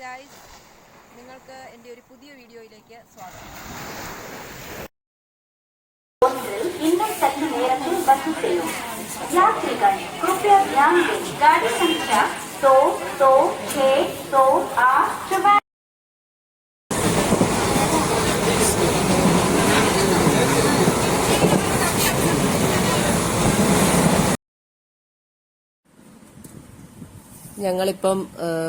Guys നിങ്ങൾക്ക് എന്റെ ഒരു പുതിയ വീഡിയോയിലേക്ക് സ്വാഗതം. कृपया ध्यान ഞങ്ങളിപ്പം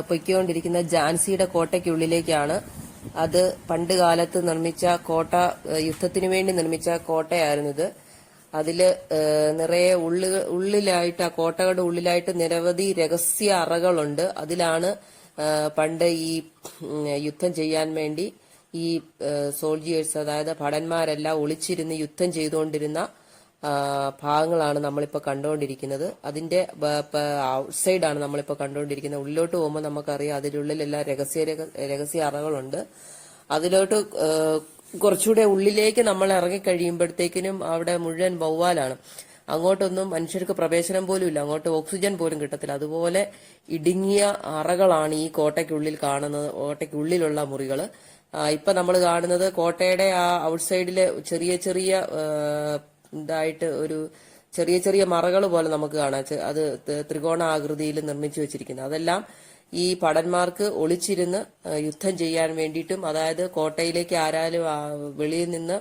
പൊയ്ക്കൊണ്ടിരിക്കുന്ന ജാൻസിയുടെ കോട്ടയ്ക്കുള്ളിലേക്കാണ്. അത് പണ്ട് കാലത്ത് നിർമ്മിച്ച കോട്ട യുദ്ധത്തിനു വേണ്ടി നിർമ്മിച്ച കോട്ടയായിരുന്നു ഇത് അതിൽ നിറയെ ഉള്ളു ഉള്ളിലായിട്ട് ആ കോട്ടകളുടെ ഉള്ളിലായിട്ട് നിരവധി രഹസ്യ അറകളുണ്ട്. അതിലാണ് പണ്ട് ഈ യുദ്ധം ചെയ്യാൻ വേണ്ടി ഈ സോൾജിയേഴ്സ് അതായത് ഭടന്മാരെല്ലാം ഒളിച്ചിരുന്ന് യുദ്ധം ചെയ്തുകൊണ്ടിരുന്ന ഭാഗങ്ങളാണ് നമ്മളിപ്പോൾ കണ്ടുകൊണ്ടിരിക്കുന്നത്. അതിന്റെ ഔട്ട്സൈഡ് ആണ് നമ്മളിപ്പോൾ കണ്ടുകൊണ്ടിരിക്കുന്നത്. ഉള്ളിലോട്ട് പോകുമ്പോൾ നമുക്കറിയാം അതിനുള്ളിലെല്ലാം രഹസ്യ രഹ- രഹസ്യ അറകളുണ്ട്. അതിലോട്ട് കുറച്ചുകൂടെ ഉള്ളിലേക്ക് നമ്മൾ ഇറങ്ങിക്കഴിയുമ്പോഴത്തേക്കിനും അവിടെ മുഴുവൻ വവ്വാലാണ്. അങ്ങോട്ടൊന്നും മനുഷ്യർക്ക് പ്രവേശനം പോലും ഇല്ല അങ്ങോട്ട് ഓക്സിജൻ പോലും കിട്ടത്തില്ല. അതുപോലെ ഇടുങ്ങിയ അറകളാണ് ഈ കോട്ടയ്ക്കുള്ളിൽ കാണുന്നത് കോട്ടയ്ക്കുള്ളിലുള്ള മുറികൾ ഇപ്പൊ നമ്മൾ കാണുന്നത് കോട്ടയുടെ ആ ഔട്ട്സൈഡിലെ ചെറിയ ചെറിയ ഇതായിട്ട് ഒരു ചെറിയ ചെറിയ മറകൾ പോലെ നമുക്ക് കാണാം. അത് ത്രികോണ ത്രികോണാകൃതിയിൽ നിർമ്മിച്ചു വെച്ചിരിക്കുന്നത് അതെല്ലാം ഈ പടന്മാർക്ക് ഒളിച്ചിരുന്ന് യുദ്ധം ചെയ്യാൻ വേണ്ടിയിട്ടും അതായത് കോട്ടയിലേക്ക് ആരാലും വെളിയിൽ നിന്ന്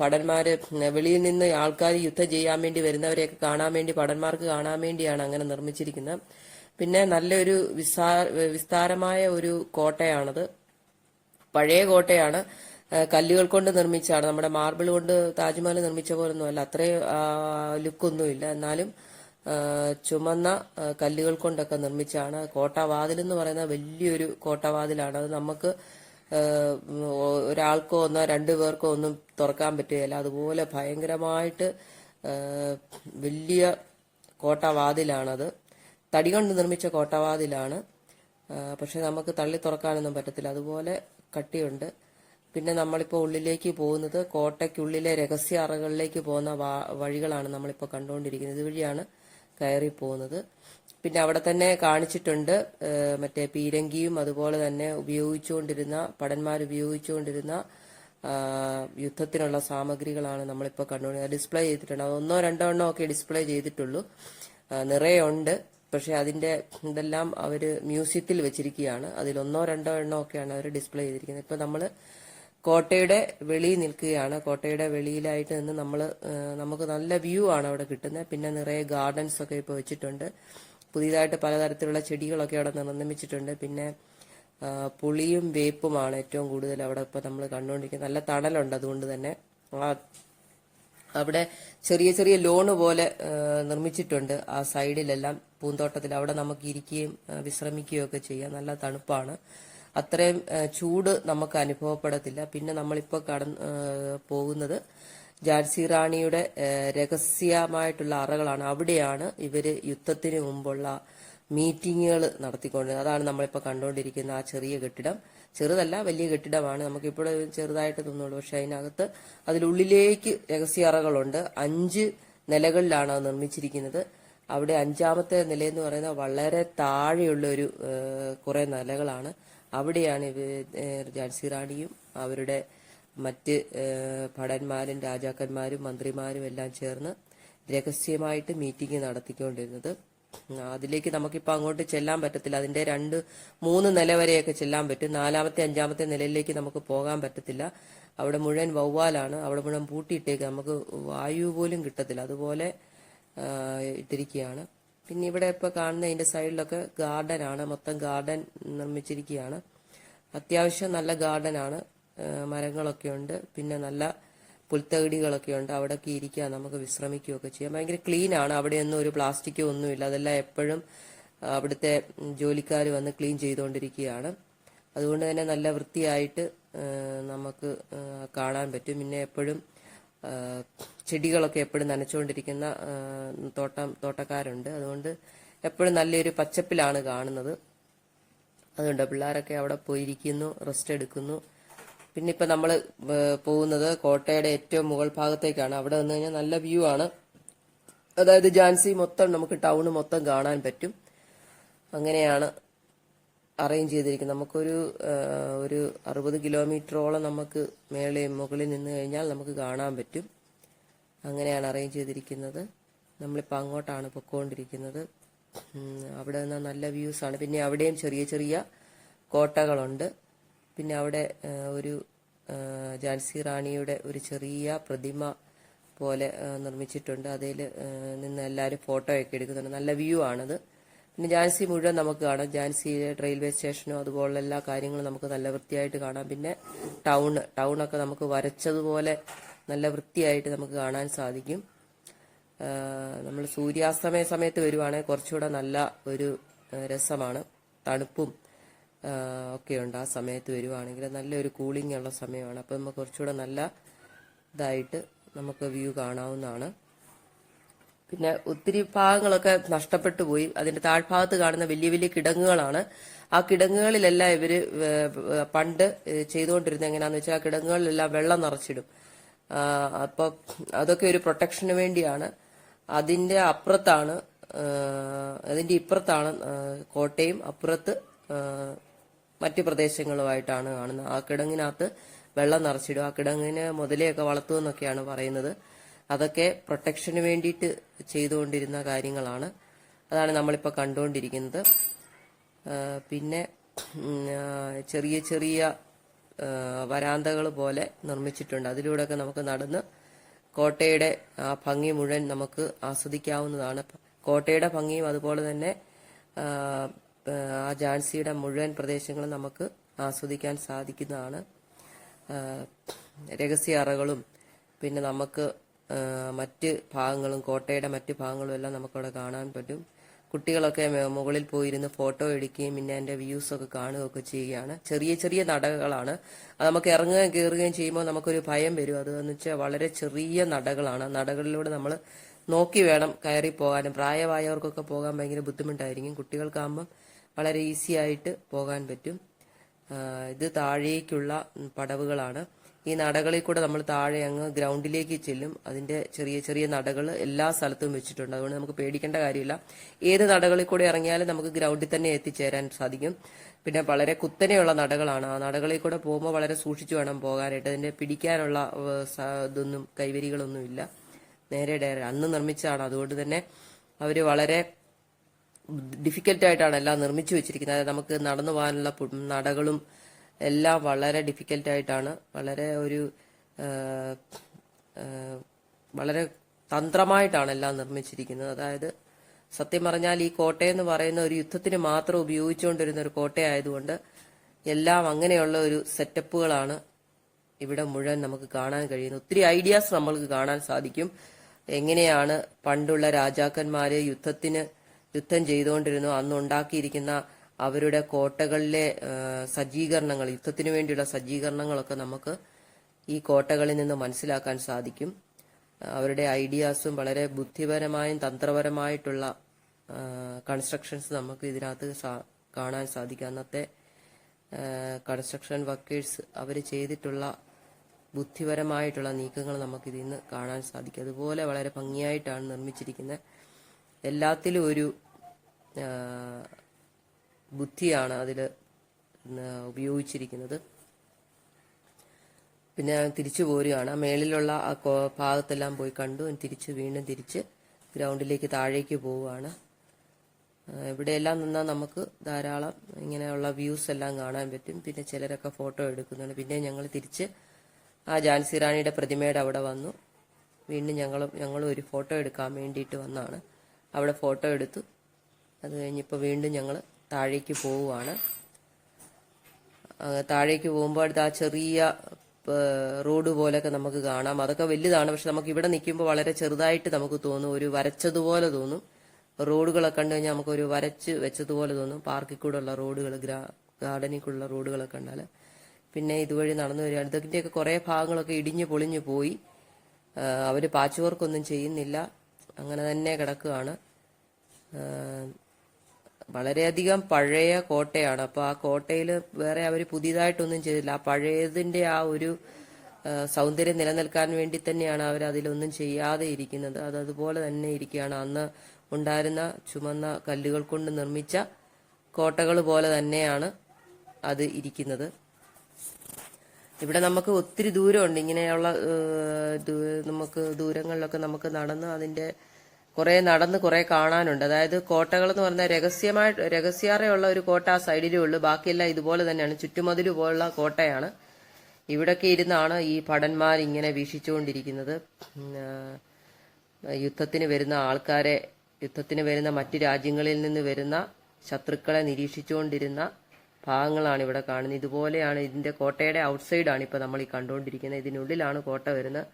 ഭടന്മാര് വെളിയിൽ നിന്ന് ആൾക്കാർ യുദ്ധം ചെയ്യാൻ വേണ്ടി വരുന്നവരെയൊക്കെ കാണാൻ വേണ്ടി പടന്മാർക്ക് കാണാൻ വേണ്ടിയാണ് അങ്ങനെ നിർമ്മിച്ചിരിക്കുന്നത്. പിന്നെ നല്ലൊരു വിസ്താ വിസ്താരമായ ഒരു കോട്ടയാണത്. പഴയ കോട്ടയാണ്. കല്ലുകൾ കൊണ്ട് നിർമ്മിച്ചാണ്. നമ്മുടെ മാർബിൾ കൊണ്ട് താജ്മഹൽ നിർമ്മിച്ച പോലൊന്നും അല്ല അത്രയും ലുക്കൊന്നുമില്ല. എന്നാലും ചുമന്ന കല്ലുകൾ കൊണ്ടൊക്കെ നിർമ്മിച്ചാണ്. കോട്ടവാതിൽ എന്ന് പറയുന്ന വലിയൊരു കോട്ടവാതിലാണ്. അത് നമുക്ക് ഒരാൾക്കോ ഒന്നോ രണ്ടു പേർക്കോ ഒന്നും തുറക്കാൻ പറ്റുകയില്ല. അതുപോലെ ഭയങ്കരമായിട്ട് വലിയ കോട്ടവാതിലാണത്. തടി കൊണ്ട് നിർമ്മിച്ച കോട്ടവാതിലാണ്. പക്ഷെ നമുക്ക് തള്ളി തുറക്കാനൊന്നും പറ്റത്തില്ല. അതുപോലെ കട്ടിയുണ്ട്. പിന്നെ നമ്മളിപ്പോൾ ഉള്ളിലേക്ക് പോകുന്നത് കോട്ടയ്ക്കുള്ളിലെ രഹസ്യ അറകളിലേക്ക് പോകുന്ന വഴികളാണ് നമ്മളിപ്പോൾ കണ്ടുകൊണ്ടിരിക്കുന്നത്. ഇതുവഴിയാണ് കയറി പോകുന്നത്. പിന്നെ അവിടെ തന്നെ കാണിച്ചിട്ടുണ്ട് മറ്റേ പീരങ്കിയും അതുപോലെ തന്നെ ഉപയോഗിച്ചുകൊണ്ടിരുന്ന പടന്മാർ ഉപയോഗിച്ചുകൊണ്ടിരുന്ന യുദ്ധത്തിനുള്ള സാമഗ്രികളാണ് നമ്മളിപ്പോൾ കണ്ടുകൊണ്ടിരുന്നത്. ഡിസ്പ്ലേ ചെയ്തിട്ടുണ്ട്. ഒന്നോ രണ്ടോ എണ്ണോ ഒക്കെ ഡിസ്പ്ലേ ചെയ്തിട്ടുള്ളൂ. നിറയെ ഉണ്ട്. പക്ഷെ അതിന്റെ ഇതെല്ലാം അവർ മ്യൂസിയത്തിൽ വെച്ചിരിക്കുകയാണ്. അതിൽ ഒന്നോ രണ്ടോ എണ്ണോ ഒക്കെയാണ് അവർ ഡിസ്പ്ലേ ചെയ്തിരിക്കുന്നത്. ഇപ്പൊ നമ്മൾ കോട്ടയുടെ വെളിയിൽ നിൽക്കുകയാണ്. കോട്ടയുടെ വെളിയിലായിട്ട് നിന്ന് നമ്മൾ നമുക്ക് നല്ല വ്യൂ ആണ് അവിടെ കിട്ടുന്നത് പിന്നെ നിറയെ ഗാർഡൻസ് ഒക്കെ ഇപ്പോൾ വെച്ചിട്ടുണ്ട്. പുതിയതായിട്ട് പലതരത്തിലുള്ള ചെടികളൊക്കെ അവിടെ നിർമ്മിച്ചിട്ടുണ്ട്. പിന്നെ പുളിയും വേപ്പുമാണ് ഏറ്റവും കൂടുതൽ അവിടെ ഇപ്പോൾ നമ്മൾ കണ്ടുകൊണ്ടിരിക്കുന്നത് നല്ല തണലുണ്ട് അതുകൊണ്ട് തന്നെ. ആ അവിടെ ചെറിയ ചെറിയ ലോണ് പോലെ നിർമ്മിച്ചിട്ടുണ്ട്. ആ സൈഡിലെല്ലാം പൂന്തോട്ടത്തിൽ അവിടെ നമുക്ക് ഇരിക്കുകയും വിശ്രമിക്കുകയും ഒക്കെ ചെയ്യാം. നല്ല തണുപ്പാണ്. അത്രയും ചൂട് നമുക്ക് അനുഭവപ്പെടത്തില്ല. പിന്നെ നമ്മളിപ്പോൾ കടന്ന് പോകുന്നത് ജാൻസി റാണിയുടെ രഹസ്യമായിട്ടുള്ള അറകളാണ്. അവിടെയാണ് ഇവർ യുദ്ധത്തിന് മുമ്പുള്ള മീറ്റിങ്ങുകൾ നടത്തിക്കൊണ്ടിരുന്നത്. അതാണ് നമ്മളിപ്പോൾ കണ്ടുകൊണ്ടിരിക്കുന്ന ആ ചെറിയ കെട്ടിടം. ചെറുതല്ല വലിയ കെട്ടിടമാണ്. നമുക്കിപ്പോൾ ചെറുതായിട്ട് തോന്നുള്ളൂ പക്ഷെ അതിനകത്ത് അതിലുള്ളിലേക്ക് രഹസ്യ അറകളുണ്ട്. അഞ്ച് നിലകളിലാണ് അത് നിർമ്മിച്ചിരിക്കുന്നത്. അവിടെ അഞ്ചാമത്തെ നിലയെന്ന് പറയുന്നത് വളരെ താഴെയുള്ള ഒരു കുറെ നിലകളാണ്. അവിടെയാണ് ഇവ ഏഹ് ജാൻസി റാണിയും അവരുടെ മറ്റ് ഭടന്മാരും രാജാക്കന്മാരും മന്ത്രിമാരും എല്ലാം ചേർന്ന് രഹസ്യമായിട്ട് മീറ്റിംഗ് നടത്തിക്കൊണ്ടിരുന്നത്. അതിലേക്ക് നമുക്കിപ്പോൾ അങ്ങോട്ട് ചെല്ലാൻ പറ്റത്തില്ല. അതിന്റെ രണ്ട് മൂന്ന് നില വരെയൊക്കെ ചെല്ലാൻ പറ്റും. നാലാമത്തെ അഞ്ചാമത്തെ നിലയിലേക്ക് നമുക്ക് പോകാൻ പറ്റത്തില്ല. അവിടെ മുഴുവൻ വവ്വാലാണ്. അവിടെ മുഴുവൻ പൂട്ടിയിട്ടേക്ക് നമുക്ക് വായു പോലും കിട്ടത്തില്ല. അതുപോലെ ഇട്ടിരിക്കുകയാണ്. പിന്നെ ഇവിടെ ഇപ്പോൾ കാണുന്ന അതിന്റെ സൈഡിലൊക്കെ ഗാർഡൻ ആണ്. മൊത്തം ഗാർഡൻ നിർമ്മിച്ചിരിക്കുകയാണ്. അത്യാവശ്യം നല്ല ആ, മരങ്ങളൊക്കെ ഉണ്ട്. പിന്നെ നല്ല പുൽത്തകിടികളൊക്കെ ഉണ്ട്. അവിടെയൊക്കെ ഇരിക്കുക നമുക്ക് വിശ്രമിക്കുകയൊക്കെ ചെയ്യാം. ഭയങ്കര ക്ലീൻ ആണ്. അവിടെയൊന്നും ഒരു പ്ലാസ്റ്റിക്കോ ഒന്നുമില്ല. അതെല്ലാം എപ്പോഴും അവിടുത്തെ ജോലിക്കാർ വന്ന് ക്ലീൻ ചെയ്തുകൊണ്ടിരിക്കുകയാണ്. അതുകൊണ്ട് തന്നെ നല്ല വൃത്തിയായിട്ട് നമുക്ക് കാണാൻ പറ്റും. പിന്നെ എപ്പോഴും ചെടികളൊക്കെ എപ്പോഴും നനച്ചുകൊണ്ടിരിക്കുന്ന തോട്ടം തോട്ടക്കാരുണ്ട്. അതുകൊണ്ട് എപ്പോഴും നല്ലൊരു പച്ചപ്പിലാണ് കാണുന്നത്. അതുകൊണ്ട് പിള്ളേരൊക്കെ അവിടെ പോയിരിക്കുന്നു റെസ്റ്റ് എടുക്കുന്നു. പിന്നെ ഇപ്പം നമ്മൾ പോകുന്നത് കോട്ടയുടെ ഏറ്റവും മുകൾ ഭാഗത്തേക്കാണ്. അവിടെ വന്നു കഴിഞ്ഞാൽ നല്ല വ്യൂ ആണ്. അതായത് ജാൻസി മൊത്തം നമുക്ക് ടൗൺ മൊത്തം കാണാൻ പറ്റും. അങ്ങനെയാണ് അറേഞ്ച് ചെയ്തിരിക്കുന്നത് നമുക്കൊരു ഒരു അറുപത് കിലോമീറ്ററോളം നമുക്ക് മേളെ മുകളിൽ നിന്ന് കഴിഞ്ഞാൽ നമുക്ക് കാണാൻ പറ്റും. അങ്ങനെയാണ് അറേഞ്ച് ചെയ്തിരിക്കുന്നത്. നമ്മളിപ്പോൾ അങ്ങോട്ടാണ് പൊക്കോണ്ടിരിക്കുന്നത്. അവിടെ നിന്ന് നല്ല വ്യൂസ് ആണ്. പിന്നെ അവിടെയും ചെറിയ ചെറിയ കോട്ടകളുണ്ട്. പിന്നെ അവിടെ ഒരു ജാൻസി റാണിയുടെ ഒരു ചെറിയ പ്രതിമ പോലെ നിർമ്മിച്ചിട്ടുണ്ട്. അതിൽ നിന്ന് എല്ലാവരും ഫോട്ടോ ഒക്കെ എടുക്കുന്നുണ്ട്. നല്ല വ്യൂ ആണത് പിന്നെ ജാൻസി മുഴുവൻ നമുക്ക് കാണാം. ജാൻസിയിലെ റെയിൽവേ സ്റ്റേഷനും അതുപോലുള്ള എല്ലാ കാര്യങ്ങളും നമുക്ക് നല്ല വൃത്തിയായിട്ട് കാണാം. പിന്നെ ടൗൺ ടൗണൊക്കെ നമുക്ക് വരച്ചതുപോലെ നല്ല വൃത്തിയായിട്ട് നമുക്ക് കാണാൻ സാധിക്കും. നമ്മൾ സൂര്യാസ്തമയ സമയത്ത് വരുവാണെങ്കിൽ കുറച്ചുകൂടെ നല്ല ഒരു രസമാണ്. തണുപ്പും ഒക്കെയുണ്ട് ആ സമയത്ത് വരുവാണെങ്കിൽ നല്ലൊരു കൂളിംഗ് ഉള്ള സമയമാണ്. അപ്പം നമുക്ക് കുറച്ചുകൂടെ നല്ല ഇതായിട്ട് നമുക്ക് വ്യൂ കാണാവുന്നതാണ്. പിന്നെ ഒത്തിരി ഭാഗങ്ങളൊക്കെ നഷ്ടപ്പെട്ടു പോയി. അതിന്റെ താഴ്ഭാഗത്ത് കാണുന്ന വലിയ വലിയ കിടങ്ങുകളാണ്. ആ കിടങ്ങുകളിലെല്ലാം ഇവർ പണ്ട് ചെയ്തുകൊണ്ടിരുന്നത് എങ്ങനെയാന്ന് വെച്ചാൽ ആ കിടങ്ങുകളിലെല്ലാം വെള്ളം നിറച്ചിടും. അപ്പോൾ അപ്പൊ അതൊക്കെ ഒരു പ്രൊട്ടക്ഷന് വേണ്ടിയാണ്. അതിന്റെ അപ്പുറത്താണ് അതിന്റെ ഇപ്പുറത്താണ് കോട്ടയും അപ്പുറത്ത് മറ്റു പ്രദേശങ്ങളുമായിട്ടാണ് കാണുന്നത്. ആ കിടങ്ങിനകത്ത് വെള്ളം നിറച്ചിടും. ആ കിടങ്ങിന് മുതലെയൊക്കെ വളർത്തുമെന്നൊക്കെയാണ് പറയുന്നത്. അതൊക്കെ പ്രൊട്ടക്ഷന് വേണ്ടിയിട്ട് ചെയ്തുകൊണ്ടിരുന്ന കാര്യങ്ങളാണ്. അതാണ് നമ്മളിപ്പോൾ കണ്ടുകൊണ്ടിരിക്കുന്നത്. പിന്നെ ചെറിയ ചെറിയ വരാന്തകൾ പോലെ നിർമ്മിച്ചിട്ടുണ്ട്. അതിലൂടെയൊക്കെ നമുക്ക് നടന്ന് കോട്ടയുടെ ആ ഭംഗി മുഴുവൻ നമുക്ക് ആസ്വദിക്കാവുന്നതാണ്. കോട്ടയുടെ ഭംഗിയും അതുപോലെ തന്നെ ആ, ജാൻസിയുടെ മുഴുവൻ പ്രദേശങ്ങളും നമുക്ക് ആസ്വദിക്കാൻ സാധിക്കുന്നതാണ്. രഹസ്യ അറകളും പിന്നെ നമുക്ക് മറ്റ് ഭാഗങ്ങളും കോട്ടയുടെ മറ്റ് ഭാഗങ്ങളും എല്ലാം നമുക്കവിടെ കാണാൻ പറ്റും. കുട്ടികളൊക്കെ മുകളിൽ പോയിരുന്ന് ഫോട്ടോ എടുക്കുകയും പിന്നെ അതിന്റെ വ്യൂസ് ഒക്കെ കാണുകയൊക്കെ ചെയ്യുകയാണ്. ചെറിയ ചെറിയ നടകളാണ്. അത് നമുക്ക് ഇറങ്ങുകയും കയറുകയും ചെയ്യുമ്പോൾ നമുക്കൊരു ഭയം വരും. അതെന്ന് വെച്ചാൽ വളരെ ചെറിയ നടകളാണ്. നടകളിലൂടെ നമ്മൾ നോക്കി വേണം കയറി പോകാനും. പ്രായമായവർക്കൊക്കെ പോകാൻ ഭയങ്കര ബുദ്ധിമുട്ടായിരിക്കും. കുട്ടികൾക്കാകുമ്പം വളരെ ഈസി ആയിട്ട് പോകാൻ പറ്റും. ഇത് താഴേക്കുള്ള പടവുകളാണ്. ഈ നടകളിൽ കൂടെ നമ്മൾ താഴെ അങ്ങ് ഗ്രൗണ്ടിലേക്ക് ചെല്ലും. അതിന്റെ ചെറിയ ചെറിയ നടകൾ എല്ലാ സ്ഥലത്തും വെച്ചിട്ടുണ്ട്. അതുകൊണ്ട് നമുക്ക് പേടിക്കേണ്ട കാര്യമില്ല. ഏത് നടകളിൽ കൂടെ ഇറങ്ങിയാലും നമുക്ക് ഗ്രൗണ്ടിൽ തന്നെ എത്തിച്ചേരാൻ സാധിക്കും. പിന്നെ വളരെ കുത്തനെയുള്ള നടകളാണ്. ആ നടകളിൽ കൂടെ പോകുമ്പോൾ വളരെ സൂക്ഷിച്ചു വേണം പോകാനായിട്ട്. അതിന്റെ പിടിക്കാനുള്ള ഇതൊന്നും കൈവരികളൊന്നും ഇല്ല. നേരെ ഡയറ അന്ന് നിർമ്മിച്ചതാണ്. അതുകൊണ്ട് തന്നെ അവർ വളരെ ഡിഫിക്കൽട്ടായിട്ടാണ് എല്ലാം നിർമ്മിച്ചു വെച്ചിരിക്കുന്നത്. അതായത് നമുക്ക് നടന്നു പോകാനുള്ള നടകളും എല്ലാം വളരെ ഡിഫിക്കൽട്ട് ആയിട്ടാണ്. വളരെ ഒരു വളരെ തന്ത്രമായിട്ടാണ് എല്ലാം നിർമ്മിച്ചിരിക്കുന്നത്. അതായത് സത്യം പറഞ്ഞാൽ ഈ കോട്ടയെന്ന് പറയുന്ന ഒരു യുദ്ധത്തിന് മാത്രം ഉപയോഗിച്ചുകൊണ്ടിരുന്ന ഒരു കോട്ടയായതുകൊണ്ട് എല്ലാം അങ്ങനെയുള്ള ഒരു സെറ്റപ്പുകളാണ് ഇവിടെ മുഴുവൻ നമുക്ക് കാണാൻ കഴിയുന്നത്. ഒത്തിരി ഐഡിയാസ് നമ്മൾക്ക് കാണാൻ സാധിക്കും. എങ്ങനെയാണ് പണ്ടുള്ള രാജാക്കന്മാര് യുദ്ധത്തിന് യുദ്ധം ചെയ്തുകൊണ്ടിരുന്നു. അന്ന് ഉണ്ടാക്കിയിരിക്കുന്ന അവരുടെ കോട്ടകളിലെ സജ്ജീകരണങ്ങൾ യുദ്ധത്തിന് വേണ്ടിയുള്ള സജ്ജീകരണങ്ങളൊക്കെ നമുക്ക് ഈ കോട്ടകളിൽ നിന്ന് മനസ്സിലാക്കാൻ സാധിക്കും. അവരുടെ ഐഡിയാസും വളരെ ബുദ്ധിപരമായും തന്ത്രപരമായിട്ടുള്ള കൺസ്ട്രക്ഷൻസ് നമുക്ക് ഇതിനകത്ത് കാണാൻ സാധിക്കും. അന്നത്തെ കൺസ്ട്രക്ഷൻ വർക്കേഴ്സ് അവർ ചെയ്തിട്ടുള്ള ബുദ്ധിപരമായിട്ടുള്ള നീക്കങ്ങൾ നമുക്ക് ഇതിൽ നിന്ന് കാണാൻ സാധിക്കും. അതുപോലെ വളരെ ഭംഗിയായിട്ടാണ് നിർമ്മിച്ചിരിക്കുന്നത്. എല്ലാത്തിലും ഒരു ബുദ്ധിയാണ് അതിൽ ഉപയോഗിച്ചിരിക്കുന്നത്. പിന്നെ തിരിച്ചു പോരുകയാണ്. ആ മേളിലുള്ള ആ ഭാഗത്തെല്ലാം പോയി കണ്ടു. തിരിച്ച് വീണ്ടും തിരിച്ച് ഗ്രൗണ്ടിലേക്ക് താഴേക്ക് പോവുകയാണ്. ഇവിടെയെല്ലാം നിന്നാൽ നമുക്ക് ധാരാളം ഇങ്ങനെയുള്ള വ്യൂസ് എല്ലാം കാണാൻ പറ്റും. പിന്നെ ചിലരൊക്കെ ഫോട്ടോ എടുക്കുന്നുണ്ട്. പിന്നെ ഞങ്ങൾ തിരിച്ച് ആ ജാൻസി റാണിയുടെ പ്രതിമയുടെ അവിടെ വന്നു. വീണ്ടും ഞങ്ങളും ഞങ്ങളും ഒരു ഫോട്ടോ എടുക്കാൻ വേണ്ടിയിട്ട് വന്നാണ്. അവിടെ ഫോട്ടോ എടുത്തു. അത് കഴിഞ്ഞിപ്പോൾ വീണ്ടും ഞങ്ങൾ താഴേക്ക് പോവുകയാണ് താഴേക്ക് പോകുമ്പോൾ അടുത്ത് ആ ചെറിയ റോഡ് പോലൊക്കെ നമുക്ക് കാണാം. അതൊക്കെ വലുതാണ് പക്ഷെ നമുക്ക് ഇവിടെ നിൽക്കുമ്പോൾ വളരെ ചെറുതായിട്ട് നമുക്ക് തോന്നും. ഒരു വരച്ചതുപോലെ തോന്നും. റോഡുകളൊക്കെ കണ്ടു കഴിഞ്ഞാൽ നമുക്ക് ഒരു വരച്ച് വെച്ചതുപോലെ തോന്നും. പാർക്കിൽ കൂടെ ഉള്ള റോഡുകൾ ഗ്രാ ഗാർഡനിൽ കൂടെയുള്ള റോഡുകളൊക്കെ കണ്ടാൽ പിന്നെ ഇതുവഴി നടന്നു വരിക. ഇതിന്റെയൊക്കെ കുറേ ഭാഗങ്ങളൊക്കെ ഇടിഞ്ഞു പൊളിഞ്ഞു പോയി. അവർ പാച്ച് വർക്കൊന്നും ചെയ്യുന്നില്ല. അങ്ങനെ തന്നെ കിടക്കുകയാണ് വളരെയധികം പഴയ കോട്ടയാണ്. അപ്പൊ ആ കോട്ടയിൽ വേറെ അവർ പുതിയതായിട്ടൊന്നും ചെയ്തില്ല. ആ പഴയതിന്റെ ആ ഒരു സൗന്ദര്യം നിലനിൽക്കാൻ വേണ്ടി തന്നെയാണ് അവർ അതിലൊന്നും ചെയ്യാതെ ഇരിക്കുന്നത്. അത് അതുപോലെ തന്നെ ഇരിക്കുകയാണ്. അന്ന് ഉണ്ടായിരുന്ന ചുമന്ന കല്ലുകൾ കൊണ്ട് നിർമ്മിച്ച കോട്ടകൾ പോലെ തന്നെയാണ് അത് ഇരിക്കുന്നത്. ഇവിടെ നമുക്ക് ഒത്തിരി ദൂരമുണ്ട്. ഇങ്ങനെയുള്ള നമുക്ക് ദൂരങ്ങളിലൊക്കെ നമുക്ക് നടന്ന് അതിന്റെ കുറെ നടന്ന് കുറെ കാണാനുണ്ട്. അതായത് കോട്ടകൾ എന്ന് പറഞ്ഞാൽ രഹസ്യമായി രഹസ്യാറയുള്ള ഒരു കോട്ട ആ സൈഡിലേ ഉള്ളൂ. ബാക്കിയെല്ലാം ഇതുപോലെ തന്നെയാണ്. ചുറ്റുമതിലു പോലുള്ള കോട്ടയാണ്. ഇവിടൊക്കെ ഇരുന്നാണ് ഈ ഭടന്മാർ ഇങ്ങനെ വീക്ഷിച്ചുകൊണ്ടിരിക്കുന്നത്. യുദ്ധത്തിന് വരുന്ന ആൾക്കാരെ യുദ്ധത്തിന് വരുന്ന മറ്റു രാജ്യങ്ങളിൽ നിന്ന് വരുന്ന ശത്രുക്കളെ നിരീക്ഷിച്ചുകൊണ്ടിരുന്ന ഭാഗങ്ങളാണ് ഇവിടെ കാണുന്നത്. ഇതുപോലെയാണ് ഇതിന്റെ കോട്ടയുടെ ഔട്ട്സൈഡ് ആണ് ഇപ്പൊ നമ്മൾ ഈ കണ്ടുകൊണ്ടിരിക്കുന്നത്. ഇതിനുള്ളിലാണ് കോട്ട വരുന്നത്.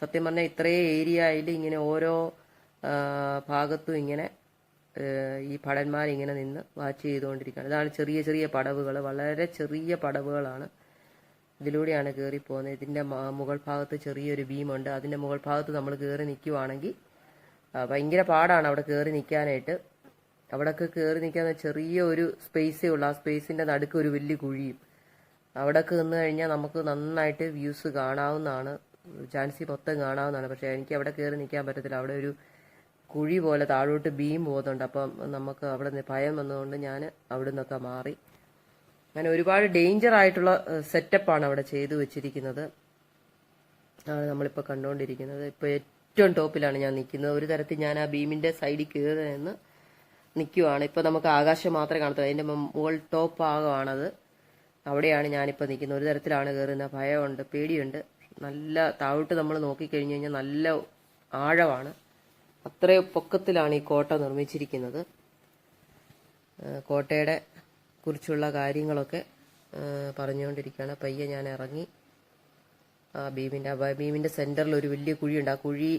സത്യം പറഞ്ഞാൽ ഇത്രയും ഏരിയയിൽ ഇങ്ങനെ ഓരോ ഭാഗത്തും ഇങ്ങനെ ഈ ഭടന്മാരിങ്ങനെ നിന്ന് വാച്ച് ചെയ്തുകൊണ്ടിരിക്കുകയാണ്. ഇതാണ് ചെറിയ ചെറിയ പടവുകൾ. വളരെ ചെറിയ പടവുകളാണ് ഇതിലൂടെയാണ് കയറി പോകുന്നത്. ഇതിന്റെ മുകൾ ഭാഗത്ത് ചെറിയൊരു ബീമുണ്ട് അതിന്റെ മുകൾ ഭാഗത്ത് നമ്മൾ കയറി നിൽക്കുവാണെങ്കിൽ ഭയങ്കര പാടാണ് അവിടെ കയറി നിൽക്കാനായിട്ട്. അവിടെയൊക്കെ കയറി നിൽക്കാൻ ചെറിയ ഒരു സ്പേസേ ഉള്ളൂ. ആ സ്പേസിന്റെ നടുക്ക് ഒരു വലിയ കുഴിയും. അവിടെയൊക്കെ നിന്ന് കഴിഞ്ഞാൽ നമുക്ക് നന്നായിട്ട് വ്യൂസ് കാണാവുന്നതാണ്. ചാൻസി മൊത്തം കാണാവുന്നതാണ്. പക്ഷേ എനിക്ക് അവിടെ കയറി നിൽക്കാൻ പറ്റത്തില്ല. അവിടെ ഒരു കുഴി പോലെ താഴോട്ട് ബീം പോകുന്നുണ്ട് അപ്പം നമുക്ക് അവിടെ നിന്ന് ഭയം വന്നതുകൊണ്ട് ഞാൻ അവിടെ നിന്നൊക്കെ മാറി. അങ്ങനെ ഒരുപാട് ഡേഞ്ചർ ആയിട്ടുള്ള സെറ്റപ്പാണ് അവിടെ ചെയ്തു വെച്ചിരിക്കുന്നത്. ആണ് നമ്മളിപ്പോൾ കണ്ടുകൊണ്ടിരിക്കുന്നത് ഇപ്പോൾ ഏറ്റവും ടോപ്പിലാണ് ഞാൻ നിൽക്കുന്നത്. ഒരു തരത്തിൽ ഞാൻ ആ ബീമിന്റെ സൈഡിൽ കയറി നിൽക്കുവാണ്. ഇപ്പോൾ നമുക്ക് ആകാശം മാത്രമേ കാണത്തുള്ളൂ. മുകളിൽ മുകൾ ടോപ്പ് ഭാഗമാണത്. അവിടെയാണ് ഞാനിപ്പോൾ നിൽക്കുന്നത്. ഒരു തരത്തിലാണ് കയറുന്നത്. ഭയമുണ്ട് പേടിയുണ്ട്. നല്ല താഴോട്ട് നമ്മൾ നോക്കിക്കഴിഞ്ഞു കഴിഞ്ഞാൽ നല്ല ആഴമാണ്. അത്രയും പൊക്കത്തിലാണ് ഈ കോട്ട നിർമ്മിച്ചിരിക്കുന്നത്. കോട്ടയുടെ കുറിച്ചുള്ള കാര്യങ്ങളൊക്കെ പറഞ്ഞുകൊണ്ടിരിക്കുകയാണ്. പയ്യെ ഞാൻ ഇറങ്ങി. ആ ഭീമിന്റെ ആ ഭീമിന്റെ സെന്ററിൽ ഒരു വലിയ കുഴിയുണ്ട്. ആ കുഴി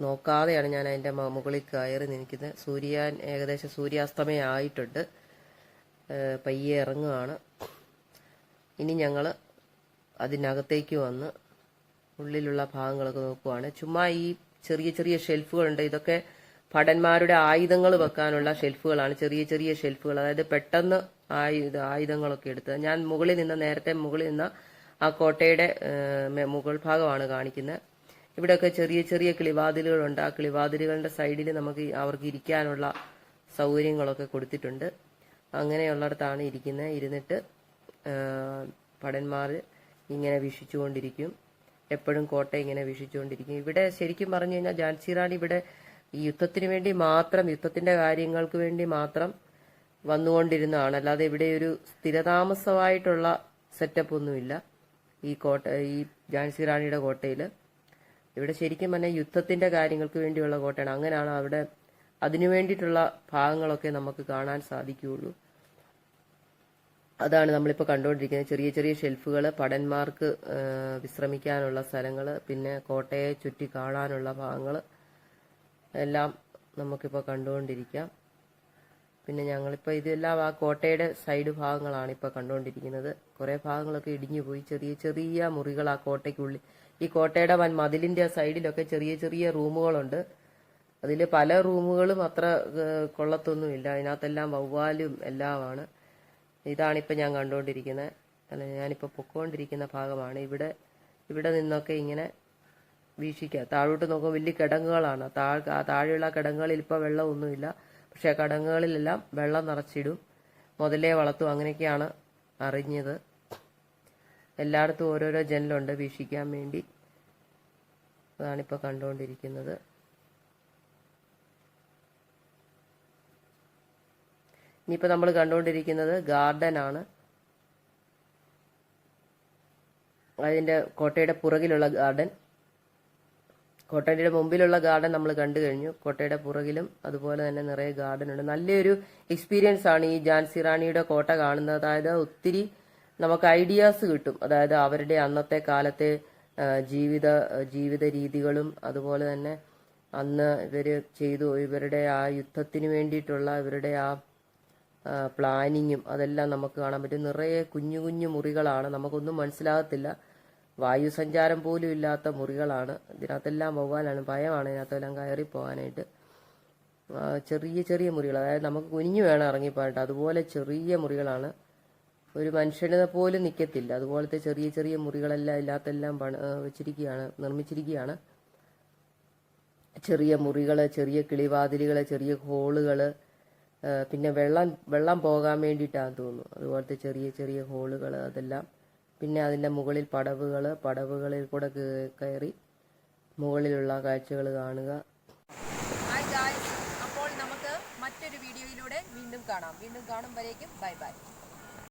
നോക്കാതെയാണ് ഞാൻ അതിന്റെ മുകളിൽ കയറി നിൽക്കുന്നത്. സൂര്യൻ ഏകദേശം സൂര്യാസ്തമയം ആയിട്ടുണ്ട്. പയ്യെ ഇറങ്ങുകയാണ് ഇനി ഞങ്ങൾ അതിനകത്തേക്ക് വന്ന് ഉള്ളിലുള്ള ഭാഗങ്ങളൊക്കെ നോക്കുവാണ്. ചുമ്മാ ഈ ചെറിയ ചെറിയ ഷെൽഫുകളുണ്ട്. ഇതൊക്കെ ഭടന്മാരുടെ ആയുധങ്ങൾ വെക്കാനുള്ള ഷെൽഫുകളാണ്. ചെറിയ ചെറിയ ഷെൽഫുകൾ. അതായത് പെട്ടെന്ന് ആയുധ ആയുധങ്ങളൊക്കെ എടുത്തത് ഞാൻ മുകളിൽ നിന്ന് നേരത്തെ മുകളിൽ നിന്ന് ആ കോട്ടയുടെ മുകൾ ഭാഗമാണ് കാണിക്കുന്നത്. ഇവിടെയൊക്കെ ചെറിയ ചെറിയ കിളിവാതിലുകളുണ്ട്. ആ കിളിവാതിലുകളുടെ സൈഡിൽ നമുക്ക് അവർക്ക് ഇരിക്കാനുള്ള സൗകര്യങ്ങളൊക്കെ കൊടുത്തിട്ടുണ്ട്. അങ്ങനെയുള്ളിടത്താണ് ഇരിക്കുന്നത്. ഇരുന്നിട്ട് പടന്മാർ ഇങ്ങനെ വീക്ഷിച്ചുകൊണ്ടിരിക്കും. എപ്പോഴും കോട്ട ഇങ്ങനെ വീക്ഷിച്ചുകൊണ്ടിരിക്കും. ഇവിടെ ശരിക്കും പറഞ്ഞു കഴിഞ്ഞാൽ ജാൻസി റാണി ഇവിടെ ഈ യുദ്ധത്തിന് വേണ്ടി മാത്രം യുദ്ധത്തിന്റെ കാര്യങ്ങൾക്ക് വേണ്ടി മാത്രം വന്നുകൊണ്ടിരുന്നതാണ്. അല്ലാതെ ഇവിടെ ഒരു സ്ഥിരതാമസമായിട്ടുള്ള സെറ്റപ്പ് ഒന്നുമില്ല. ഈ കോട്ട ഈ ജാൻസി റാണിയുടെ കോട്ടയിൽ ഇവിടെ ശരിക്കും പറഞ്ഞാൽ യുദ്ധത്തിന്റെ കാര്യങ്ങൾക്ക് വേണ്ടിയുള്ള കോട്ടയാണ്. അങ്ങനെയാണ് അവിടെ അതിനു വേണ്ടിയിട്ടുള്ള ഭാഗങ്ങളൊക്കെ നമുക്ക് കാണാൻ സാധിക്കുകയുള്ളൂ. അതാണ് നമ്മളിപ്പോൾ കണ്ടുകൊണ്ടിരിക്കുന്നത്. ചെറിയ ചെറിയ ഷെൽഫുകൾ പടന്മാർക്ക് വിശ്രമിക്കാനുള്ള സ്ഥലങ്ങൾ പിന്നെ കോട്ടയെ ചുറ്റി കാണാനുള്ള ഭാഗങ്ങൾ എല്ലാം നമുക്കിപ്പോൾ കണ്ടുകൊണ്ടിരിക്കാം. പിന്നെ ഞങ്ങളിപ്പോൾ ഇതെല്ലാം ആ കോട്ടയുടെ സൈഡ് ഭാഗങ്ങളാണ് ഇപ്പോൾ കണ്ടുകൊണ്ടിരിക്കുന്നത്. കുറേ ഭാഗങ്ങളൊക്കെ ഇടിഞ്ഞു പോയി. ചെറിയ ചെറിയ മുറികൾ ആ കോട്ടയ്ക്കുള്ളിൽ. ഈ കോട്ടയുടെ വൻ മതിലിന്റെ സൈഡിലൊക്കെ ചെറിയ ചെറിയ റൂമുകളുണ്ട്. അതിൽ പല റൂമുകളും അത്ര കൊള്ളത്തൊന്നുമില്ല. അതിനകത്തെല്ലാം വവ്വാലും എല്ലാമാണ്. ഇതാണിപ്പോൾ ഞാൻ കണ്ടുകൊണ്ടിരിക്കുന്നത് അല്ല ഞാനിപ്പോൾ പൊക്കോണ്ടിരിക്കുന്ന ഭാഗമാണ്. ഇവിടെ ഇവിടെ നിന്നൊക്കെ ഇങ്ങനെ വീക്ഷിക്കുക താഴോട്ട് നോക്കുമ്പോൾ വലിയ കിടങ്ങുകളാണ്. താഴ് താഴെയുള്ള കിടങ്ങുകളിൽ ഇപ്പോൾ വെള്ളമൊന്നുമില്ല. പക്ഷേ കിടങ്ങുകളിലെല്ലാം വെള്ളം നിറച്ചിടും. മുതലേ വളർത്തും. അങ്ങനെയൊക്കെയാണ് അറിഞ്ഞത്. എല്ലായിടത്തും ഓരോരോ ജനലുണ്ട് വീക്ഷിക്കാൻ വേണ്ടി. അതാണിപ്പോൾ കണ്ടുകൊണ്ടിരിക്കുന്നത് ഇനിയിപ്പോൾ നമ്മൾ കണ്ടുകൊണ്ടിരിക്കുന്നത് ഗാർഡൻ ആണ്. അതിന്റെ കോട്ടയുടെ പുറകിലുള്ള ഗാർഡൻ കോട്ടയുടെ മുമ്പിലുള്ള ഗാർഡൻ നമ്മൾ കണ്ടു കഴിഞ്ഞു. കോട്ടയുടെ പുറകിലും അതുപോലെ തന്നെ നിറയെ ഗാർഡൻ ഉണ്ട്. നല്ലൊരു എക്സ്പീരിയൻസ് ആണ് ഈ ജാൻസി റാണിയുടെ കോട്ട കാണുന്നത്. അതായത് ഒത്തിരി നമുക്ക് ഐഡിയാസ് കിട്ടും. അതായത് അവരുടെ അന്നത്തെ കാലത്തെ ജീവിത ജീവിത രീതികളും അതുപോലെ തന്നെ അന്ന് ഇവർ ചെയ്തു ഇവരുടെ ആ യുദ്ധത്തിന് വേണ്ടിയിട്ടുള്ള ഇവരുടെ ആ, പ്ലാനിങ്ങും അതെല്ലാം നമുക്ക് കാണാൻ പറ്റും. നിറയെ കുഞ്ഞു കുഞ്ഞു മുറികളാണ്. നമുക്കൊന്നും മനസ്സിലാകത്തില്ല. വായു സഞ്ചാരം പോലും ഇല്ലാത്ത മുറികളാണ്. ഇതിനകത്തെല്ലാം പോകാനാണ്. ഭയമാണ് ഇതിനകത്തെല്ലാം കയറി പോകാനായിട്ട്. ചെറിയ ചെറിയ മുറികൾ. അതായത് നമുക്ക് കുനിഞ്ഞു വേണം ഇറങ്ങിപ്പോയിട്ട് അതുപോലെ ചെറിയ മുറികളാണ്. ഒരു മനുഷ്യനെ പോലും നിൽക്കത്തില്ല അതുപോലത്തെ ചെറിയ ചെറിയ മുറികളെല്ലാം ഇല്ലാത്തെല്ലാം പണ വെച്ചിരിക്കുകയാണ് നിർമ്മിച്ചിരിക്കുകയാണ്. ചെറിയ മുറികൾ ചെറിയ കിളിവാതിലുകൾ ചെറിയ ഹോളുകൾ ആ, പിന്നെ വെള്ളം വെള്ളം പോകാൻ വേണ്ടിയിട്ടാണെന്ന് തോന്നുന്നു. അതുപോലത്തെ ചെറിയ ചെറിയ ഹോളുകൾ അതെല്ലാം. പിന്നെ അതിന്റെ മുകളിൽ പടവുകൾ പടവുകളിൽ കൂടെ കയറി മുകളിലുള്ള കാഴ്ചകൾ കാണുക. അപ്പോൾ നമുക്ക് മറ്റൊരു വീഡിയോയിലൂടെ വീണ്ടും കാണാം. വീണ്ടും കാണും വരേക്കും. Bye bye.